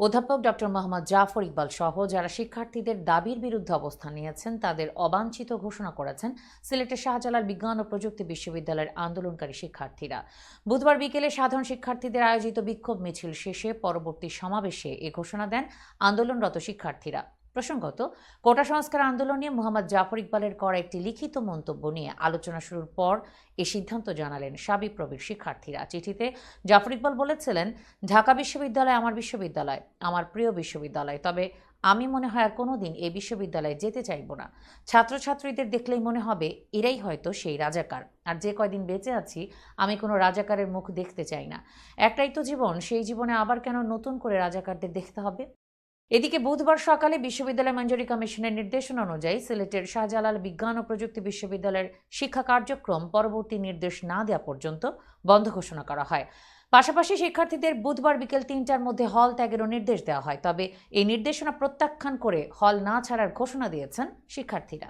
অধ্যাপক ডক্টর মোহাম্মদ জাফর ইকবাল সহ যারা শিক্ষার্থীদের দাবির বিরুদ্ধে অবস্থান নিয়েছেন, তাদের অবাঞ্ছিত ঘোষণা করেছেন সিলেটের শাহজালাল বিজ্ঞান ও প্রযুক্তি বিশ্ববিদ্যালয়ের আন্দোলনকারী শিক্ষার্থীরা। বুধবার বিকেলে সাধারণ শিক্ষার্থীদের আয়োজিত বিক্ষোভ মিছিল শেষে পরবর্তী সমাবেশে এ ঘোষণা দেন আন্দোলনরত শিক্ষার্থীরা। প্রসঙ্গত, কোটা সংস্কার আন্দোলন মোহাম্মদ জাফর ইকবালের করা একটি লিখিত মন্তব্য নিয়ে আলোচনা শুরুর পর এ সিদ্ধান্ত জানালেন সাবিপ্রবির শিক্ষার্থীরা। চিঠিতে জাফর ইকবাল বলেছিলেন, ঢাকা বিশ্ববিদ্যালয় আমার বিশ্ববিদ্যালয়, আমার প্রিয় বিশ্ববিদ্যালয়। তবে আমি মনে হয় আর কোনোদিন এই বিশ্ববিদ্যালয়ে যেতে চাইব না। ছাত্রছাত্রীদের দেখলেই মনে হবে এরাই হয়তো সেই রাজাকার। আর যে কয়দিন বেঁচে আছি, আমি কোনো রাজাকারের মুখ দেখতে চাই না। একটাই তো জীবন, সেই জীবনে আবার কেন নতুন করে রাজাকারদের দেখতে হবে? এদিকে বুধবার সকালে বিশ্ববিদ্যালয় মঞ্জুরি কমিশনের নির্দেশনা অনুযায়ী সিলেটের শাহজালাল বিজ্ঞান ও প্রযুক্তি বিশ্ববিদ্যালয়ের শিক্ষা কার্যক্রম পরবর্তী নির্দেশ না দেওয়া পর্যন্ত বন্ধ ঘোষণা করা হয়। পাশাপাশি শিক্ষার্থীদের বুধবার বিকেল তিনটার মধ্যে হল ত্যাগেরও নির্দেশ দেওয়া হয়, তবে এই নির্দেশনা প্রত্যাখ্যান করে হল না ছাড়ার ঘোষণা দিয়েছেন শিক্ষার্থীরা।